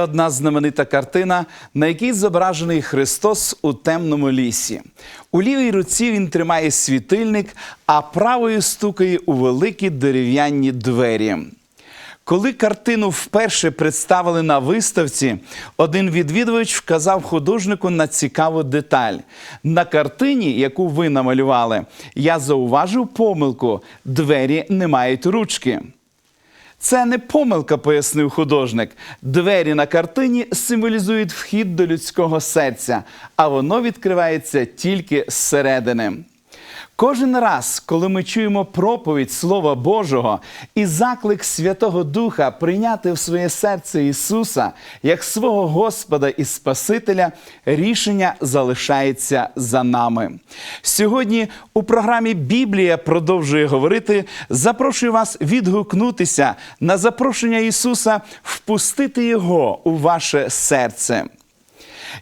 Одна знаменита картина, на якій зображений Христос у темному лісі. У лівій руці він тримає світильник, а правою стукає у великі дерев'яні двері. Коли картину вперше представили на виставці, один відвідувач вказав художнику на цікаву деталь. На картині, яку ви намалювали, я зауважив помилку: двері не мають ручки. Це не помилка, пояснив художник. Двері на картині символізують вхід до людського серця, а воно відкривається тільки зсередини. Кожен раз, коли ми чуємо проповідь Слова Божого і заклик Святого Духа прийняти в своє серце Ісуса як свого Господа і Спасителя, рішення залишається за нами. Сьогодні у програмі Біблія продовжує говорити. Запрошую вас відгукнутися на запрошення Ісуса, впустити Його у ваше серце.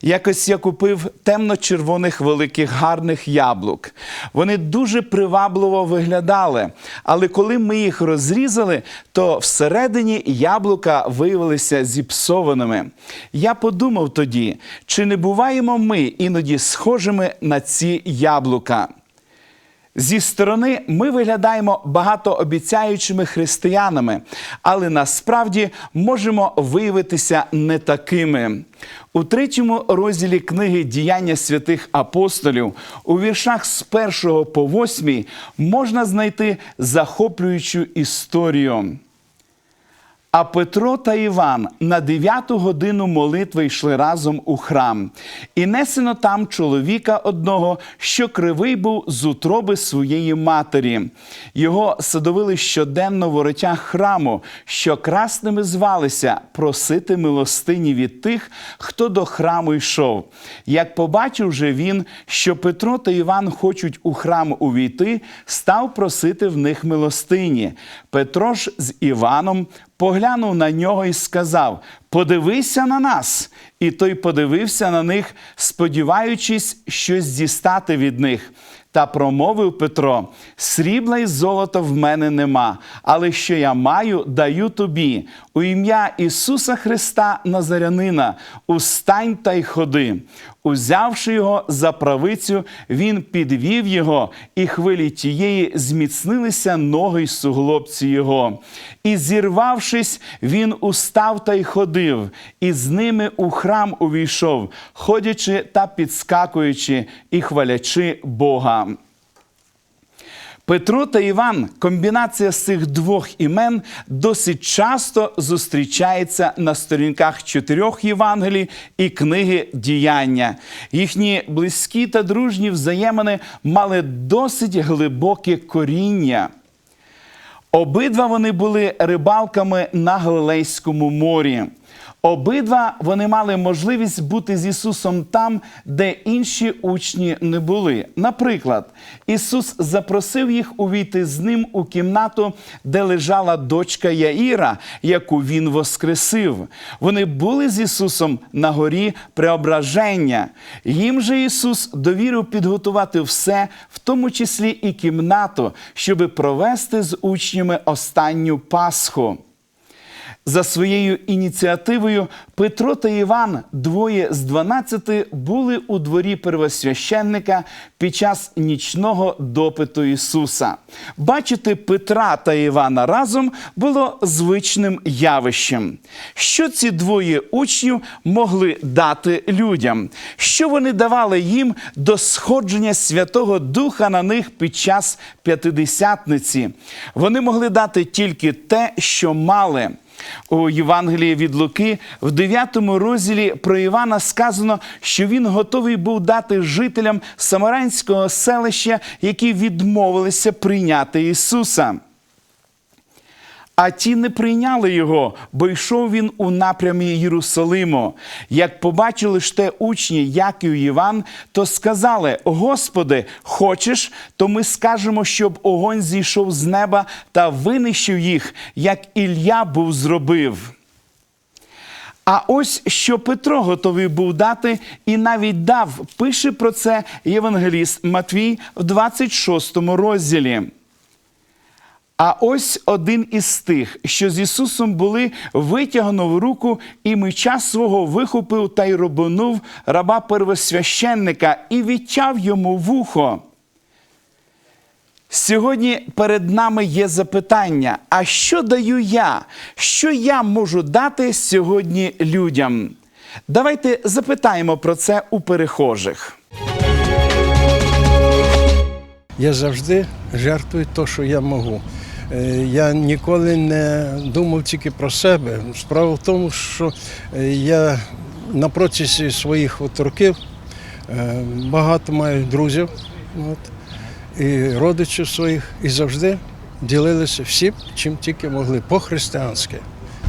Якось я купив темно-червоних великих гарних яблук. Вони дуже привабливо виглядали. Але коли ми їх розрізали, то всередині яблука виявилися зіпсованими. Я подумав тоді, чи не буваємо ми іноді схожими на ці яблука. Зі сторони ми виглядаємо багатообіцяючими християнами, але насправді можемо виявитися не такими. У третьому розділі книги Діяння святих апостолів у віршах з 1 по 8 можна знайти захоплюючу історію. А Петро та Іван на дев'яту годину молитви йшли разом у храм, і несено там чоловіка одного, що кривий був з утроби своєї матері. Його садовили щоденно в воротях храму, що красними звалися просити милостині від тих, хто до храму йшов. Як побачив же він, що Петро та Іван хочуть у храм увійти, став просити в них милостині. Петро ж з Іваном поглянув на нього і сказав: Подивися на нас. І той подивився на них, сподіваючись щось дістати від них. Та промовив Петро: Срібла й золота в мене нема, але що я маю, даю тобі. У ім'я Ісуса Христа Назарянина, устань та й ходи. Узявши його за правицю, він підвів його, і хвилі тієї зміцнилися ноги й суглобці його. І зірвавшись, він устав та й ходив, і з ними у храм увійшов, ходячи та підскакуючи і хвалячи Бога. Петро та Іван, комбінація з цих двох імен, досить часто зустрічається на сторінках чотирьох Євангелій і книги Діяння. Їхні близькі та дружні взаємини мали досить глибоке коріння. Обидва вони були рибалками на Галилейському морі. Обидва вони мали можливість бути з Ісусом там, де інші учні не були. Наприклад, Ісус запросив їх увійти з ним у кімнату, де лежала дочка Яїра, яку Він воскресив. Вони були з Ісусом на горі преображення. Їм же Ісус довірив підготувати все, в тому числі і кімнату, щоби провести з учнями останню Пасху. За своєю ініціативою Петро та Іван, двоє з дванадцяти, були у дворі первосвященника під час нічного допиту Ісуса. Бачити Петра та Івана разом було звичним явищем. Що ці двоє учнів могли дати людям? Що вони давали їм до сходження Святого Духа на них під час п'ятидесятниці? Вони могли дати тільки те, що мали. У Євангелії від Луки в 9 розділі про Івана сказано, що він готовий був дати жителям самаранського селища, які відмовилися прийняти Ісуса. А ті не прийняли його, бо йшов він у напрямі Єрусалиму. Як побачили ж те учні, Яків і Іван, то сказали: Господи, хочеш, то ми скажемо, щоб огонь зійшов з неба та винищив їх, як Ілля був зробив. А ось що Петро готовий був дати і навіть дав, пише про це євангеліст Матвій в 26 розділі. А ось один із тих, що з Ісусом були, витягнув руку і меча свого вихопив та й робонув раба первосвященника і відтяв йому вухо. Сьогодні перед нами є запитання: а що даю я? Що я можу дати сьогодні людям? Давайте запитаємо про це у перехожих. Я завжди жертвую те, що я можу. Е, Я ніколи не думав тільки про себе. Справа в тому, що е, я на протязі своїх от років е, багато маю друзів от, і родичів своїх, і завжди ділилися всім, чим тільки могли, по-християнськи.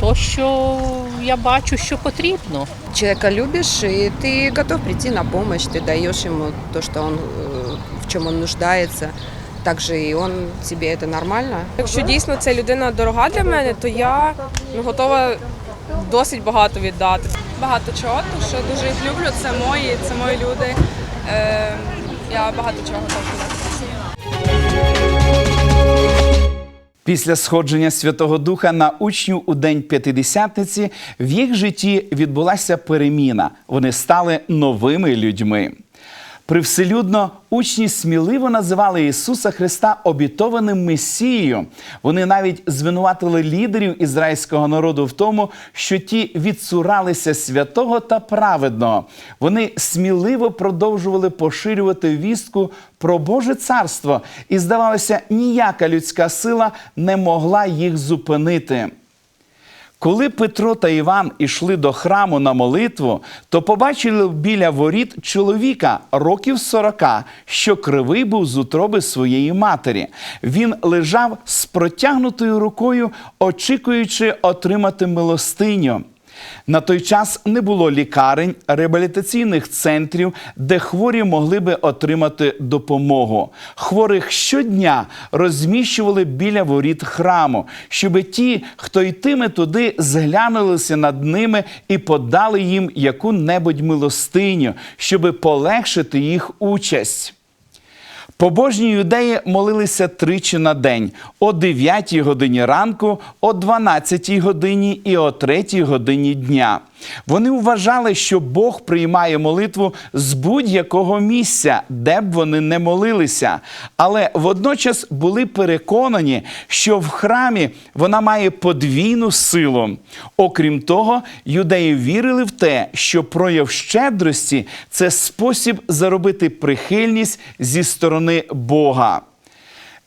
То, що я бачу, що потрібно. человека любишь, и ты готов прийти на помощь, ты даешь ему то, что он, э, в чем он нуждается. Также и он тебе это нормально. Якщо дійсно ця людина дорога для мене, то я ну, готова досить багато віддати. багато чого, тому що дуже їх люблю. Це мої, це мої люди. Е, я багато чого готова. Після сходження Святого Духа на учнів у день П'ятидесятниці в їх житті відбулася переміна. Вони стали новими людьми. Привселюдно учні сміливо називали Ісуса Христа обітованим Месією. Вони навіть звинуватили лідерів ізраїльського народу в тому, що ті відсуралися святого та праведного. Вони сміливо продовжували поширювати вістку про Боже царство, і здавалося, ніяка людська сила не могла їх зупинити. Коли Петро та Іван ішли до храму на молитву, то побачили біля воріт чоловіка років сорока, що кривий був з утроби своєї матері. Він лежав з протягнутою рукою, очікуючи отримати милостиню. На той час не було лікарень, реабілітаційних центрів, де хворі могли би отримати допомогу. Хворих щодня розміщували біля воріт храму, щоб ті, хто йтиме туди, зглянулися над ними і подали їм яку-небудь милостиню, щоб полегшити їх участь. Побожні юдеї молилися тричі на день о 9 годині ранку, о 12 годині і о 3 годині дня. Вони вважали, що Бог приймає молитву з будь-якого місця, де б вони не молилися, але водночас були переконані, що в храмі вона має подвійну силу. Окрім того, юдеї вірили в те, що прояв щедрості це спосіб заробити прихильність зі сторони Бога.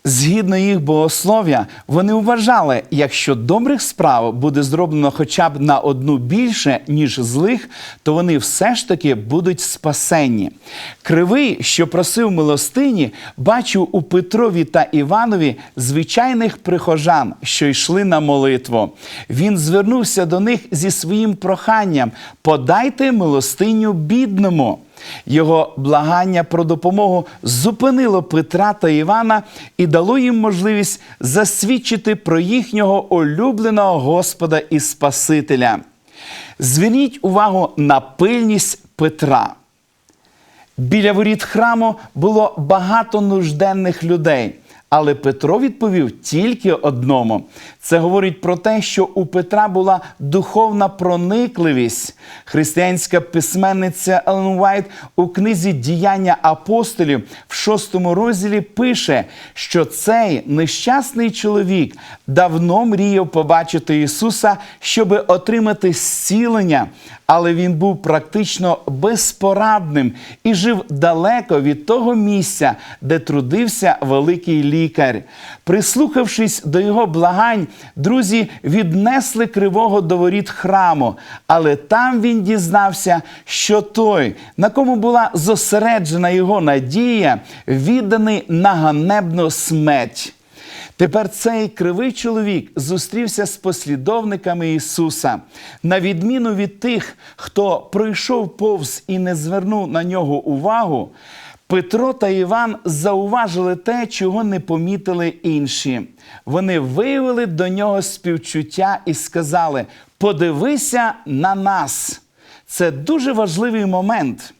Згідно їх богослов'я, вони вважали, якщо добрих справ буде зроблено хоча б на одну більше, ніж злих, то вони все ж таки будуть спасенні. Кривий, що просив милостині, бачив у Петрові та Іванові звичайних прихожан, що йшли на молитву. Він звернувся до них зі своїм проханням: подайте милостиню бідному. Його благання про допомогу зупинило Петра та Івана і дало їм можливість засвідчити про їхнього улюбленого Господа і Спасителя. Зверніть увагу на пильність Петра. Біля воріт храму було багато нужденних людей. Але Петро відповів тільки одному. Це говорить про те, що у Петра була духовна проникливість. Християнська письменниця Елен Уайт у книзі Діяння апостолів в шостому розділі пише, що цей нещасний чоловік давно мріяв побачити Ісуса, щоб отримати зцілення, але він був практично безпорадним і жив далеко від того місця, де трудився великий лікар. Прислухавшись до його благань, друзі віднесли кривого до воріт храму, але там він дізнався, що той, на кому була зосереджена його надія, відданий на ганебну смерть. Тепер цей кривий чоловік зустрівся з послідовниками Ісуса. На відміну від тих, хто пройшов повз і не звернув на нього увагу, Петро та Іван зауважили те, чого не помітили інші. Вони виявили до нього співчуття і сказали: Подивися на нас. Це дуже важливий момент.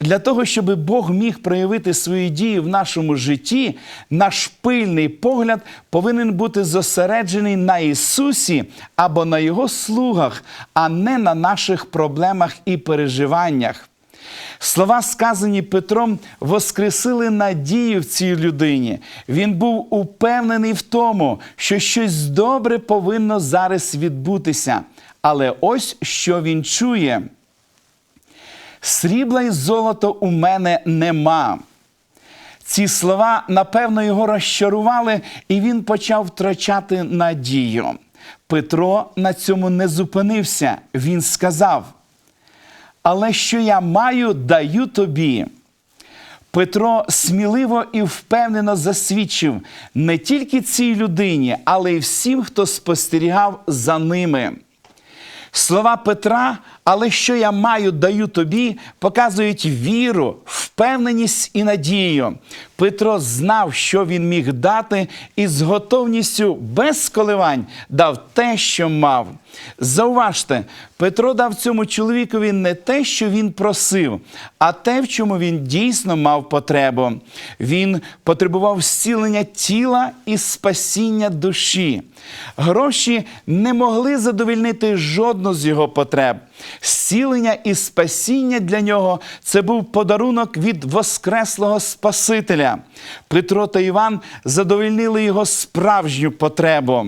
Для того, щоб Бог міг проявити свої дії в нашому житті, наш пильний погляд повинен бути зосереджений на Ісусі або на Його слугах, а не на наших проблемах і переживаннях. Слова, сказані Петром, воскресили надію в цій людині. Він був упевнений в тому, що щось добре повинно зараз відбутися. Але ось що він чує: срібла і золото у мене нема. Ці слова, напевно, його розчарували, і він почав втрачати надію. Петро на цьому не зупинився. Він сказав: Але що я маю, даю тобі. Петро сміливо і впевнено засвідчив не тільки цій людині, але й всім, хто спостерігав за ними. Слова Петра, але що я маю, даю тобі, показують віру, впевненість і надію. Петро знав, що він міг дати, і з готовністю без коливань дав те, що мав. Зауважте, Петро дав цьому чоловікові не те, що він просив, а те, в чому він дійсно мав потребу. Він потребував зцілення тіла і спасіння душі. Гроші не могли задовільнити жодну з його потреб. Зцілення і спасіння для нього це був подарунок від Воскреслого Спасителя. Петро та Іван задовольнили його справжню потребу.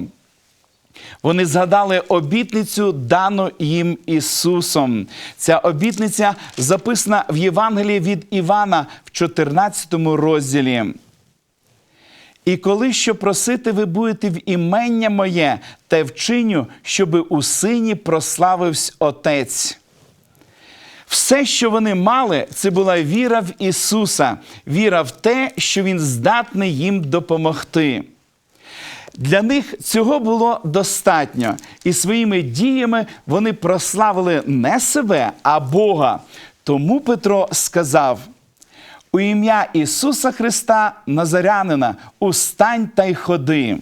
Вони згадали обітницю, дану їм Ісусом. Ця обітниця записана в Євангелії від Івана в 14 розділі. І коли що просити ви будете в імення моє, те вчиню, щоби у сині прославився Отець. Все, що вони мали, це була віра в Ісуса, віра в те, що Він здатний їм допомогти. Для них цього було достатньо, і своїми діями вони прославили не себе, а Бога. Тому Петро сказав: у ім'я Ісуса Христа Назарянина, устань та й ходи.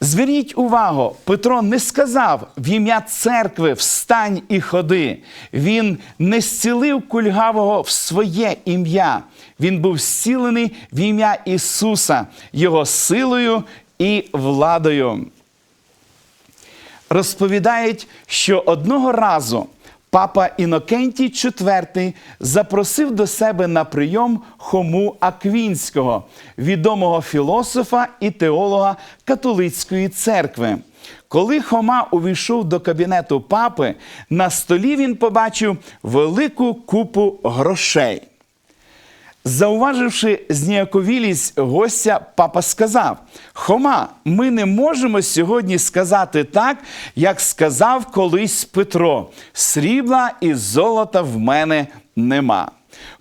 Зверніть увагу, Петро не сказав в ім'я церкви встань і ходи. Він не зцілив кульгавого в своє ім'я. Він був зцілений в ім'я Ісуса, Його силою і владою. Розповідають, що одного разу папа Інокентій IV запросив до себе на прийом Хому Аквінського, відомого філософа і теолога католицької церкви. Коли Хома увійшов до кабінету папи, на столі він побачив велику купу грошей. Зауваживши зніяковілість гостя, папа сказав: Хома, ми не можемо сьогодні сказати так, як сказав колись Петро: срібла і золота в мене нема.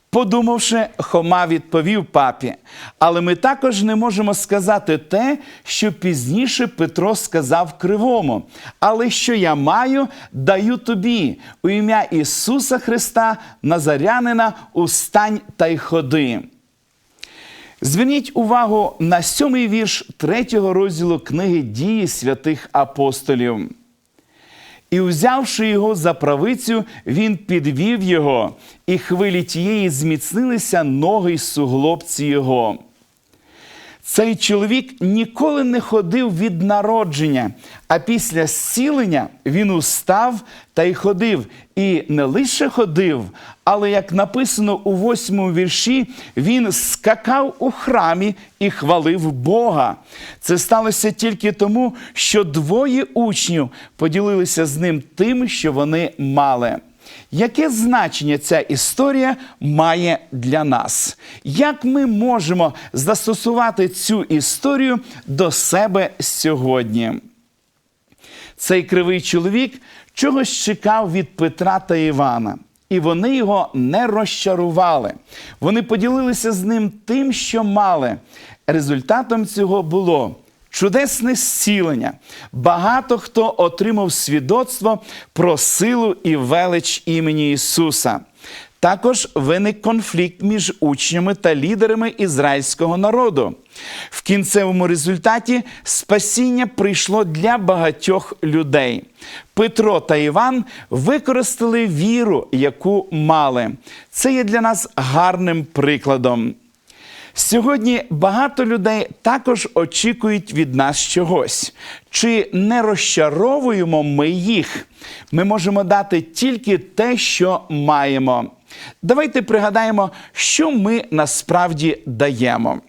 Подумавши, Хома відповів папі, але ми також не можемо сказати те, що пізніше Петро сказав кривому. Але що я маю, даю тобі у ім'я Ісуса Христа, Назарянина, устань та й ходи. Зверніть увагу на сьомий вірш третього розділу книги дії святих апостолів. І, взявши його за правицю, він підвів його, і хвилі тієї зміцнилися ноги й суглобці його. Цей чоловік ніколи не ходив від народження, а після зцілення він устав та й ходив. І не лише ходив, але, як написано у восьмому вірші, він скакав у храмі і хвалив Бога. Це сталося тільки тому, що двоє учнів поділилися з ним тим, що вони мали. Яке значення ця історія має для нас? Як ми можемо застосувати цю історію до себе сьогодні? Цей кривий чоловік чогось чекав від Петра та Івана, і вони його не розчарували. Вони поділилися з ним тим, що мали. Результатом цього було чудесне зцілення. Багато хто отримав свідоцтво про силу і велич імені Ісуса. Також виник конфлікт між учнями та лідерами ізраїльського народу. В кінцевому результаті спасіння прийшло для багатьох людей. Петро та Іван використали віру, яку мали. Це є для нас гарним прикладом. Сьогодні багато людей також очікують від нас чогось. Чи не розчаровуємо ми їх? Ми можемо дати тільки те, що маємо. Давайте пригадаємо, що ми насправді даємо.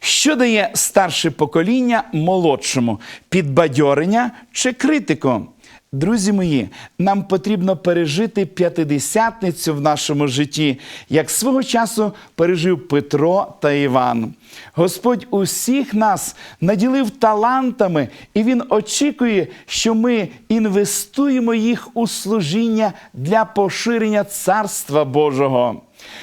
Що дає старше покоління молодшому підбадьорення чи критику? Друзі мої, нам потрібно пережити п'ятидесятницю в нашому житті, як свого часу пережив Петро та Іван. Господь усіх нас наділив талантами, і Він очікує, що ми інвестуємо їх у служіння для поширення Царства Божого.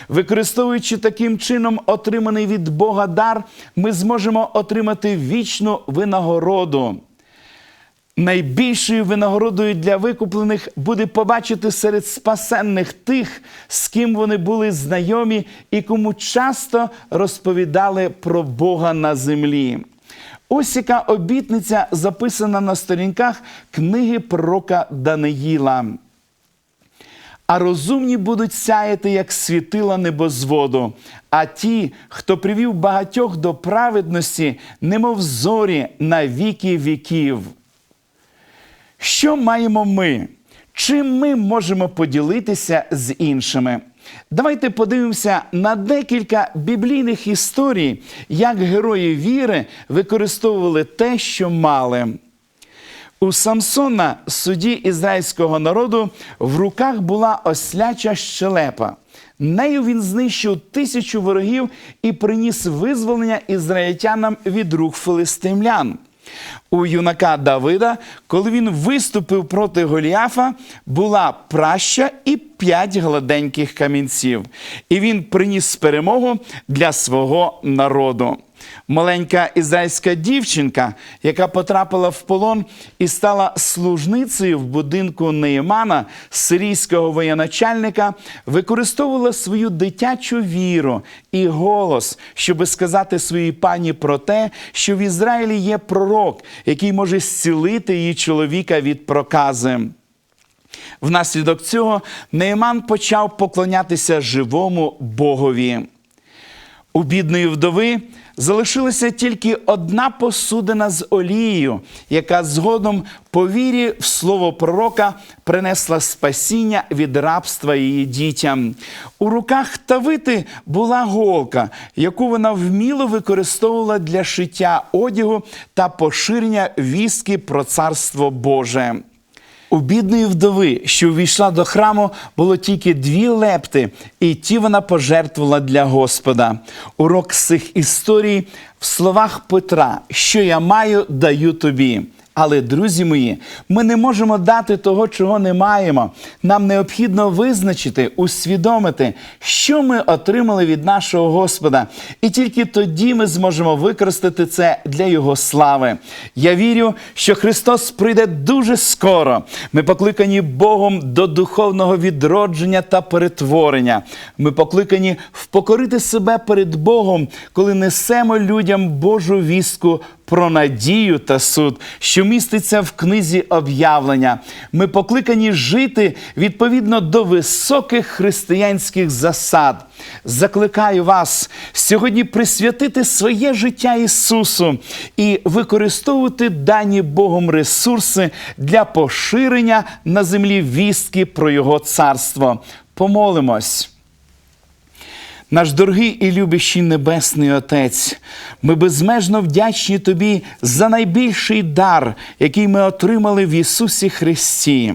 Використовуючи таким чином отриманий від Бога дар, ми зможемо отримати вічну винагороду. Найбільшою винагородою для викуплених буде побачити серед спасенних тих, з ким вони були знайомі і кому часто розповідали про Бога на землі. Ось яка обітниця записана на сторінках книги пророка Даниїла. А розумні будуть сяяти, як світила небозводу, а ті, хто привів багатьох до праведності, немов зорі на віки віків. Що маємо ми? Чим ми можемо поділитися з іншими? Давайте подивимося на декілька біблійних історій, як герої віри використовували те, що мали. У Самсона, судді ізраїльського народу, в руках була осляча щелепа. Нею він знищив тисячу ворогів і приніс визволення ізраїльтянам від рук филистимлян. У юнака Давида, коли він виступив проти Голіафа, була праща і п'ять гладеньких камінців. І він приніс перемогу для свого народу. Маленька ізраїльська дівчинка, яка потрапила в полон і стала служницею в будинку Неємана, сирійського воєначальника, використовувала свою дитячу віру і голос, щоби сказати своїй пані про те, що в Ізраїлі є пророк, який може зцілити її чоловіка від прокази. Внаслідок цього Неєман почав поклонятися живому Богові. У бідної вдови залишилася тільки одна посудина з олією, яка згодом по вірі в слово пророка принесла спасіння від рабства її дітям. У руках Тавити була голка, яку вона вміло використовувала для шиття одягу та поширення вістки про царство Боже. У бідної вдови, що увійшла до храму, було тільки дві лепти, і ті вона пожертвувала для Господа. Урок з цих історій в словах Петра, що я маю, даю тобі. Але, друзі мої, ми не можемо дати того, чого не маємо. Нам необхідно визначити, усвідомити, що ми отримали від нашого Господа. І тільки тоді ми зможемо використати це для Його слави. Я вірю, що Христос прийде дуже скоро. Ми покликані Богом до духовного відродження та перетворення. Ми покликані впокорити себе перед Богом, коли несемо людям Божу вістку про надію та суд, що міститься в книзі об'явлення. Ми покликані жити відповідно до високих християнських засад. Закликаю вас сьогодні присвятити своє життя Ісусу і використовувати дані Богом ресурси для поширення на землі вістки про Його царство. Помолимось. Наш дорогий і любящий Небесний Отець, ми безмежно вдячні Тобі за найбільший дар, який ми отримали в Ісусі Христі.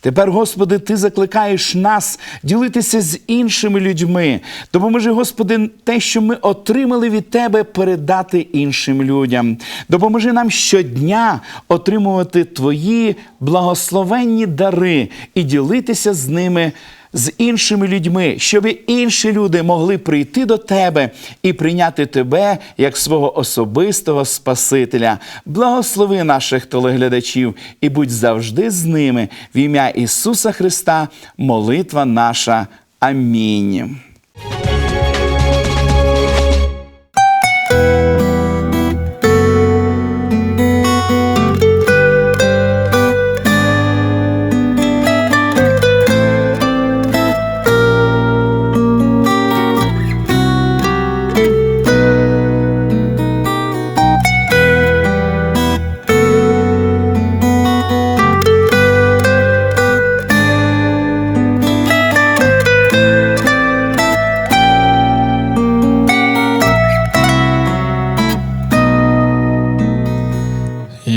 Тепер, Господи, Ти закликаєш нас ділитися з іншими людьми. Допоможи, Господи, те, що ми отримали від Тебе, передати іншим людям. Допоможи нам щодня отримувати Твої благословенні дари і ділитися з ними з іншими людьми, щоб інші люди могли прийти до тебе і прийняти тебе як свого особистого Спасителя. Благослови наших телеглядачів і будь завжди з ними. В ім'я Ісуса Христа, молитва наша. Амінь.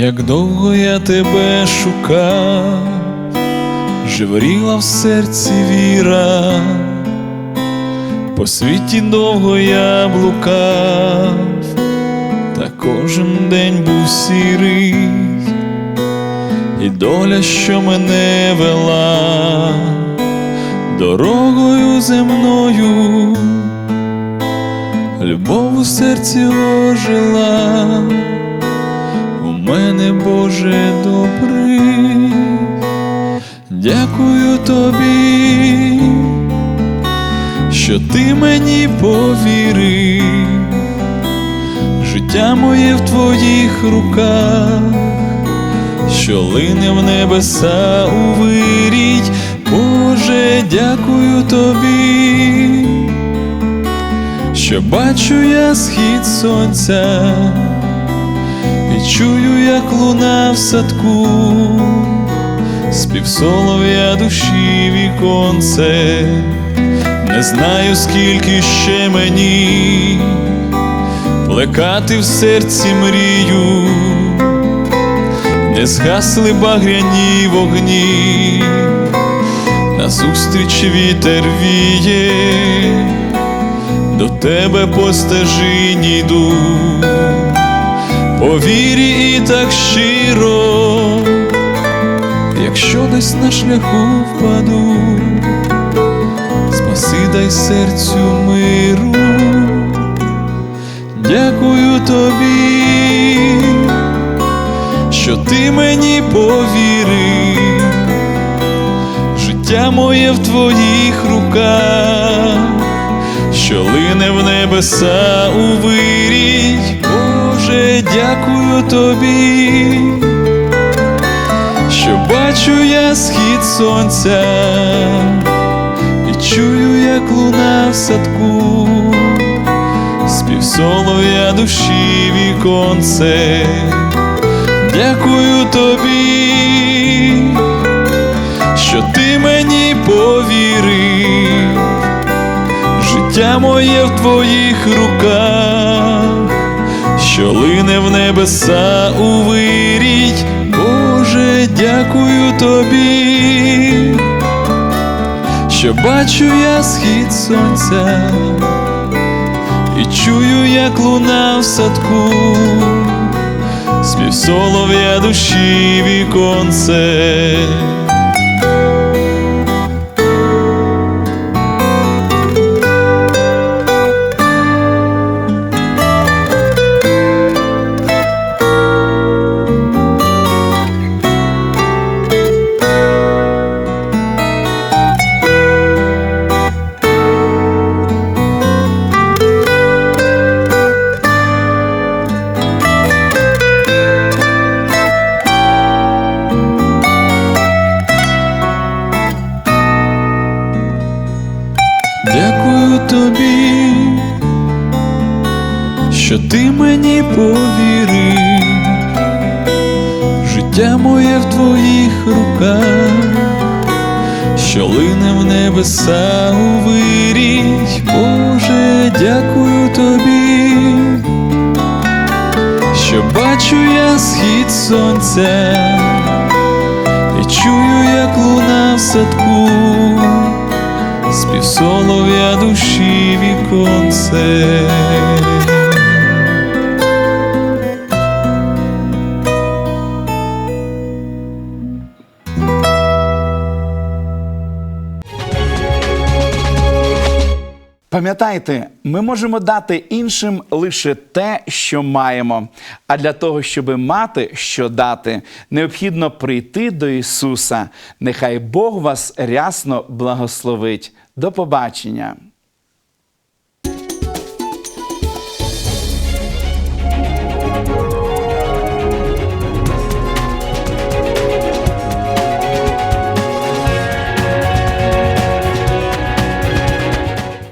Як довго я тебе шукав, живріла в серці віра, по світі довго я блукав, та кожен день був сірий, і доля, що мене вела дорогою земною, любов у серці ожила мене, Боже, добрий, дякую тобі, що ти мені повірив, життя моє в твоїх руках, що лине в небеса у виріть, Боже, дякую тобі, що бачу я схід сонця чую, як луна в садку, спів солов'я душі віконце, не знаю, скільки ще мені. Плекати в серці мрію, не згасли багряні вогні, назустріч вітер віє, до тебе по стежині йду по вірі і так щиро, якщо десь на шляху впаду, спаси дай серцю миру, дякую тобі, що ти мені повірив, життя моє в твоїх руках, що лине в небеса у вирій. Боже, дякую тобі, що бачу я схід сонця і чую, як луна в садку, спів солов'я душі віконце, дякую тобі, що ти мені повірив, життя моє в твоїх руках що лине в небеса у виріть, Боже, дякую тобі, що бачу я схід сонця і чую, як луна в садку, спів солов'я душі віконце. Солов'я душі віконце. Пам'ятайте, ми можемо дати іншим лише те, що маємо. А для того, щоб мати що дати, необхідно прийти до Ісуса. Нехай Бог вас рясно благословить. До побачення!